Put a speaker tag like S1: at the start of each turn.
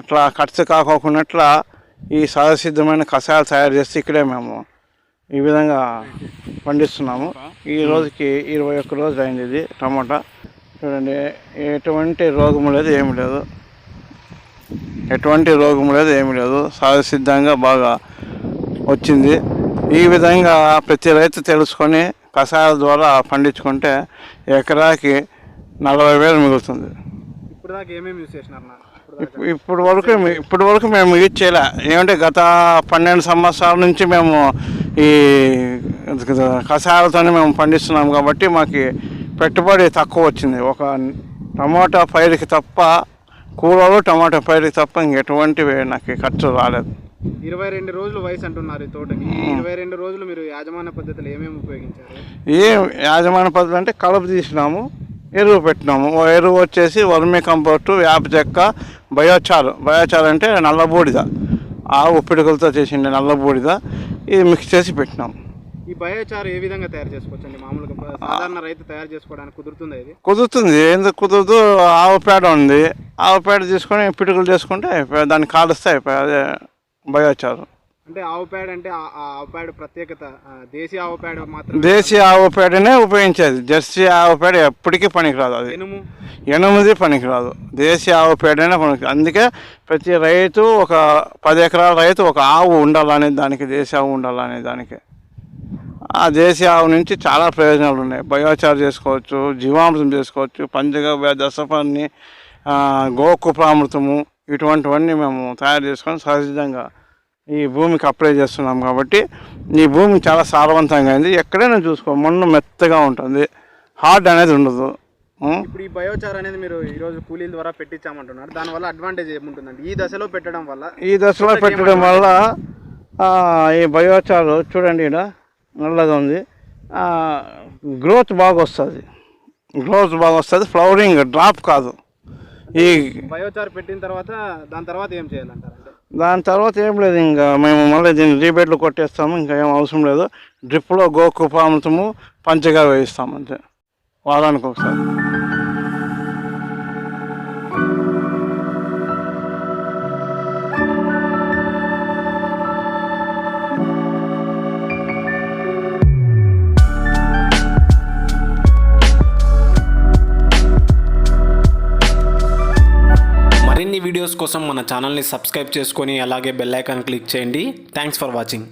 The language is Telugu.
S1: అట్లా ఖర్చు కాకోకున్నట్లా ఈ సహజసిద్ధమైన కషాయాలు తయారు చేస్తే ఇక్కడే మేము ఈ విధంగా పండిస్తున్నాము. ఈ రోజుకి ఇరవై ఒక్క రోజు అయింది ఇది టమాటా. చూడండి ఎటువంటి రోగం లేదు ఏమి లేదు. ఎటువంటి రోగం లేదు ఏమి లేదు. సహజసిద్ధంగా బాగా వచ్చింది. ఈ విధంగా ప్రతి రైతు తెలుసుకొని కషాయాల ద్వారా పండించుకుంటే ఎకరాకి నలభై వేలు మిగులుతుంది.
S2: ఇప్పుడు
S1: వరకు ఇప్పుడు వరకు మేము యూజ్ చేయలే. ఏమంటే గత పన్నెండు సంవత్సరాల నుంచి మేము ఈ కషాయాలతోనే మేము పండిస్తున్నాం కాబట్టి మాకు పెట్టుబడి తక్కువ వచ్చింది. ఒక టమాటా పైరుకి తప్ప కూరలు టమాటా పైరుకి తప్ప ఇంకెటువంటివి నాకు ఖర్చు రాలేదు.
S2: ఇరవై రెండు రోజులు వయసు అంటున్నారు ఈ తోటకి. ఇరవై రెండు రోజులు మీరు యాజమాన్య పద్ధతులు ఏమేమి ఉపయోగించారు?
S1: ఏ యాజమాన్య పద్ధతి అంటే కలుపు తీసినాము. ఎరువు పెట్టినాము. ఎరువు వచ్చేసి వర్మి కంపోస్టు వేప చెక్క బయోచారు. బయోచారు అంటే నల్ల బూడిద. ఆవు పిడుకలతో చేసిండే నల్ల బూడిద. ఇది మిక్స్ చేసి పెట్టినాం.
S2: ఈ బయోచార్ ఏ విధంగా తయారు చేసుకోవచ్చండి? మామూలుగా సాధారణ రైతు తయారు చేసుకోవడానికి కుదురుతుందా ఇది?
S1: కుదురుతుంది. ఎందుకు కుదురుతూ ఆవు పేడ ఉంది. ఆవు పేడ తీసుకొని పిడుకలు చేసుకుంటే దాన్ని కాలుస్తే బయోచారు.
S2: అంటే ఆవు పేడ అంటే ఆవు పేడ ప్రత్యేకత దేశీ ఆవు పేడ మాత్రం
S1: దేశీ ఆవు పేడనే ఉపయోగించేది. జెర్సీ ఆవు పేడ ఎప్పటికీ పనికిరాదు అది.
S2: ఎనుము?
S1: ఎనిమిది పనికిరాదు. దేశీయ ఆవు పేడనే పనికి అందుకే ప్రతి రైతు ఒక పది ఎకరాల రైతు ఒక ఆవు ఉండాలనే దానికి దేశీ ఆవు ఉండాలనే దానికి. ఆ దేశీయ ఆవు నుంచి చాలా ప్రయోజనాలు ఉన్నాయి. బయోచార్ చేసుకోవచ్చు జీవామృతం చేసుకోవచ్చు పంచగవ్య దశపర్ణి గోకుప్రామృతము ఇటువంటివన్నీ మేము తయారు చేసుకొని సహజంగా ఈ భూమికి అప్లై చేస్తున్నాం కాబట్టి ఈ భూమి చాలా సారవంతంగా అయింది. ఎక్కడైనా చూసుకో మన్ను మెత్తగా ఉంటుంది. హార్డ్ అనేది ఉండదు?
S2: ఇప్పుడు ఈ బయోచార్ అనేది మీరు ఈ రోజు కూలీల ద్వారా పెట్టించామంటున్నారు. దానివల్ల అడ్వాంటేజ్ ఏముంటుందండి? ఈ దశలో పెట్టడం వల్ల
S1: ఈ దశలో పెట్టడం వల్ల ఈ బయోచారు చూడండి ఇక్కడ నల్లగా ఉంది. గ్రోత్ బాగా వస్తుంది. గ్రోత్ బాగా వస్తుంది. ఫ్లవరింగ్ డ్రాప్ కాదు. ఈ
S2: బయోచార్ పెట్టిన తర్వాత దాని తర్వాత ఏం చేయాలంటారు?
S1: దాని తర్వాత ఏం లేదు ఇంకా మేము మళ్ళీ దీన్ని రీబేట్లు కొట్టేస్తాము ఇంకా ఏం అవసరం లేదు. డ్రిప్లో గోకుపామృతము పంచగా వేయిస్తాము అంతే. వారానికి ఒకసారి.
S3: వీడియోస్ కోసం మన ఛానల్ని సబ్స్క్రైబ్ చేసుకొని అలాగే బెల్ ఐకాన్ క్లిక్ చేయండి. Thanks for watching